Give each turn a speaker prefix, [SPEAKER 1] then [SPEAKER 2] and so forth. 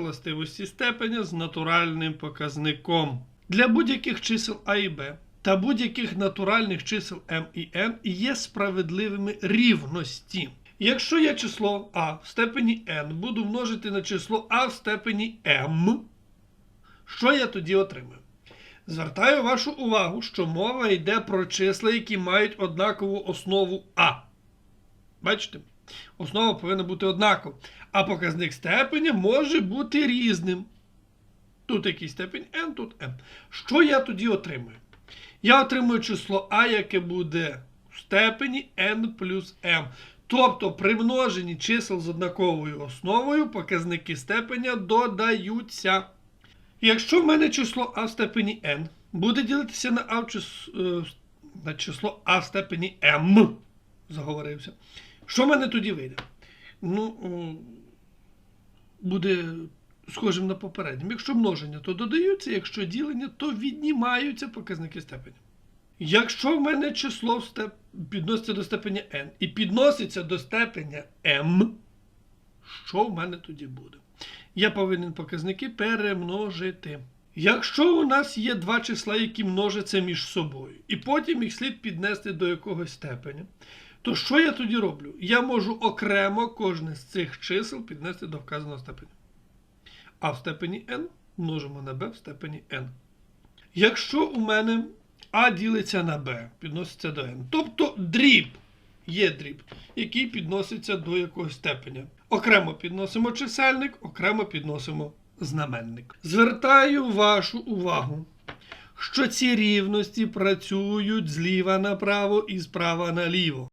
[SPEAKER 1] властивості степеня з натуральним показником. Для будь-яких чисел А і Б та будь-яких натуральних чисел m і n є справедливими рівності. Якщо я число А в степені n буду множити на число А в степені m, що я тоді отримаю? Звертаю вашу увагу, що мова йде про числа, які мають однакову основу А. Бачите? Основа повинна бути однакова. А показник степеня може бути різним. Тут якийсь степень n, тут m. Що я тоді отримую? Я отримую число А, яке буде в степені n плюс m. Тобто при множенні чисел з однаковою основою показники степеня додаються. Якщо в мене число А в степені n буде ділитися на А в чис... е, на число А в степені m, заговорився, що в мене тоді вийде? Ну, буде схожим на попереднім. Якщо множення, то додаються, якщо ділення, то віднімаються показники степеня. Якщо в мене число степ... підноситься до степеня n і підноситься до степеня m, що в мене тоді буде? Я повинен показники перемножити. Якщо у нас є два числа, які множаться між собою, і потім їх слід піднести до якогось степеня, то що я тоді роблю? Я можу окремо кожне з цих чисел піднести до вказаного степеня. А в степені n множимо на b в степені n. Якщо у мене а ділиться на b, підноситься до n. Тобто дріб є дріб, який підноситься до якогось степеня. Окремо підносимо чисельник, окремо підносимо знаменник. Звертаю вашу увагу, що ці рівності працюють зліва направо і справа наліво.